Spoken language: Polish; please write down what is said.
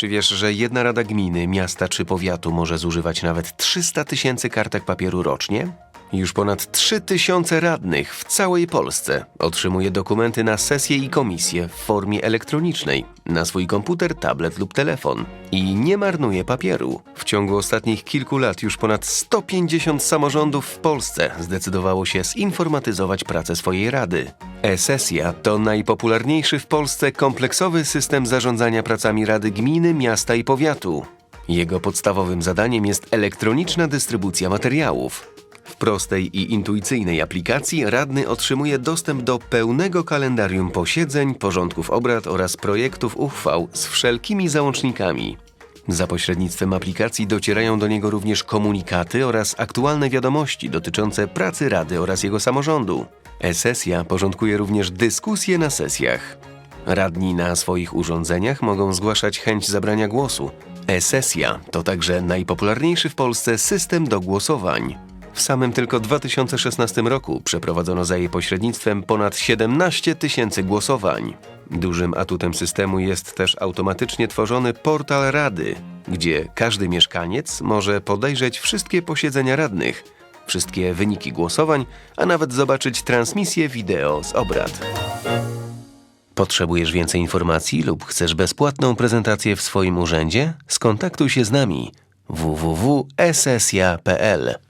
Czy wiesz, że jedna rada gminy, miasta czy powiatu może zużywać nawet 300 tysięcy kartek papieru rocznie? Już ponad 3 tysiące radnych w całej Polsce otrzymuje dokumenty na sesje i komisje w formie elektronicznej, na swój komputer, tablet lub telefon i nie marnuje papieru. W ciągu ostatnich kilku lat już ponad 150 samorządów w Polsce zdecydowało się zinformatyzować pracę swojej rady. E-sesja to najpopularniejszy w Polsce kompleksowy system zarządzania pracami rady gminy, miasta i powiatu. Jego podstawowym zadaniem jest elektroniczna dystrybucja materiałów. W prostej i intuicyjnej aplikacji radny otrzymuje dostęp do pełnego kalendarium posiedzeń, porządków obrad oraz projektów uchwał z wszelkimi załącznikami. Za pośrednictwem aplikacji docierają do niego również komunikaty oraz aktualne wiadomości dotyczące pracy rady oraz jego samorządu. E-sesja porządkuje również dyskusje na sesjach. Radni na swoich urządzeniach mogą zgłaszać chęć zabrania głosu. E-sesja to także najpopularniejszy w Polsce system do głosowań. W samym tylko 2016 roku przeprowadzono za jej pośrednictwem ponad 17 tysięcy głosowań. Dużym atutem systemu jest też automatycznie tworzony portal Rady, gdzie każdy mieszkaniec może podejrzeć wszystkie posiedzenia radnych, wszystkie wyniki głosowań, a nawet zobaczyć transmisję wideo z obrad. Potrzebujesz więcej informacji lub chcesz bezpłatną prezentację w swoim urzędzie? Skontaktuj się z nami www.esesja.pl